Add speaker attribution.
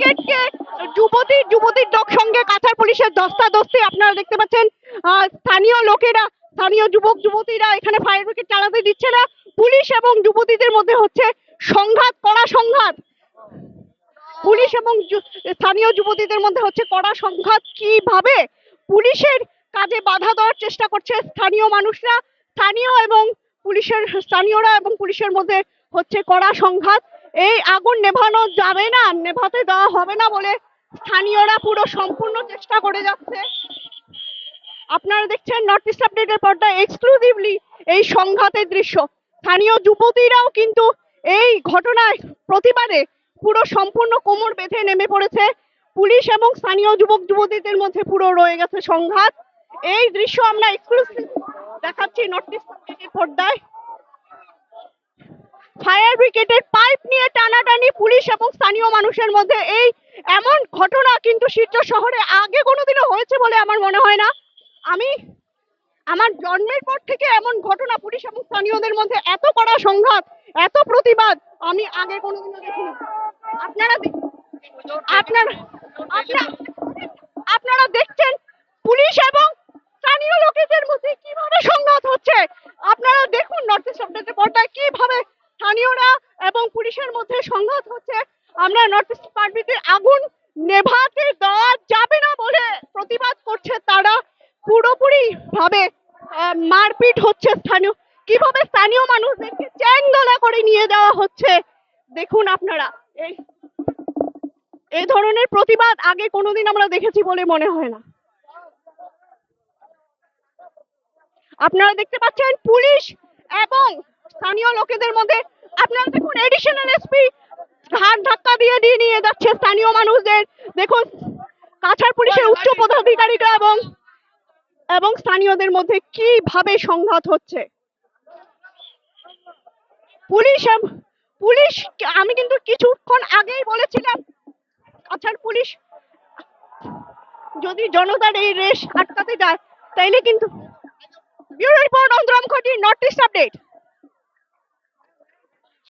Speaker 1: ব্রিগেডকে যুবতী, যুবতীর ডক সঙ্গে কাছাড় পুলিশের দস্তাদস্তি আপনারা দেখতে পাচ্ছেন। স্থানীয় লোকেরা, স্থানীয় যুবক, যুবতীরা এখানে ফায়ার ব্রিগেড চালাতে দিচ্ছে না। পুলিশ এবং যুবতীদের মধ্যে হচ্ছে সংঘাত, কড়া সংঘাত। পুলিশ এবং স্থানীয় যুবতীদের মধ্যে হচ্ছে কড়া সংঘাত। কীভাবে? পুলিশের কাজে বাধা দেওয়ার চেষ্টা করছে স্থানীয় মানুষরা। স্থানীয় এবং পুলিশের, স্থানীয়রা এবং পুলিশের মধ্যে হচ্ছে কড়া সংঘাত। এই আগুন নেভানো যাবে না, নেভাতে দেওয়া হবে না বলে স্থানীয়রা পুরো সম্পূর্ণ চেষ্টা করে যাচ্ছে। আপনারা দেখছেন নর্থ ইস্ট আপডেটের পর্দায় এক্সক্লুসিভলি এই সংঘাতের দৃশ্য। স্থানীয় যুবতীরাও কিন্তু এই ঘটনায় প্রতিবাদে পুরো সম্পূর্ণ কোমর বেঁধে নেমে পড়েছে। পুলিশ এবং স্থানীয় যুবক যুবতীদের মধ্যে পুরো রয়ে গেছে সংঘাত। এই দৃশ্য আমরা এক্সক্লুসিভ দেখাচ্ছি নর্থ ইস্ট আপডেটের পর্দায়। ব্রিগেডের পাইপ নিয়ে টানাটানি পুলিশ এবং স্থানীয় মানুষের মধ্যে। এই এমন ঘটনা কিন্তু শিলচর শহরে আগে কোনোদিনও হয়েছে বলে আমার মনে হয় না। আমি, আমার জন্মের পর থেকে এমন ঘটনা পুলিশ এবং স্থানীয়দের মধ্যে এত কড়া সংঘাত, এত প্রতিবাদ আমি আগে কোনোদিনও দেখিনি। আপনারা আপনারা- আপনারা দেখছেন পুলিশ এবং স্থানীয় লোকেদের মধ্যে কীভাবে সংঘাত হচ্ছে আপনারা দেখুন নর্থ ইস্ট আপডেটের পর্দায় কীভাবে স্থানীয়রা এবং পুলিশের মধ্যে সংঘাত হচ্ছে। আমরা নর্থ ইস্ট পার্টিতে আগুন নেভাতে দেওয়া যাবে না বলে প্রতিবাদ করছে তারা। পুরোপুরি ভাবে মারপিট হচ্ছে স্থানীয়। কীভাবে স্থানীয় মানুষদেরকে চ্যাং দোলা করে নিয়ে যাওয়া হচ্ছে, দেখুন আপনারা। এই এই ধরনের প্রতিবাদ আগে কোনোদিন আমরা দেখেছি বলে মনে হয় না। আপনারা দেখতে পাচ্ছেন, পুলিশ এবং স্থানীয় লোকেদের মধ্যে আপনারা দেখুন এডিশনাল এসপি ঘাট ধাক্কা দিয়ে দিয়ে নিয়ে যাচ্ছে স্থানীয় মানুষদের। দেখুন, কাছাড় পুলিশের উচ্চ পদাধিকারীরা এবং এবং স্থানীয়দের মধ্যে কীভাবে সংঘাত হচ্ছে। পুলিশ পুলিশ, আমি কিন্তু কিছুক্ষণ আগেই বলেছিলাম, কাছাড় পুলিশ যদি জনতার এই রেশ আটকাতে যায়, তাইলে কিন্তু ব্যুরো রিপোর্ট অন্তরাম খটি নর্থ ইস্ট আপডেট।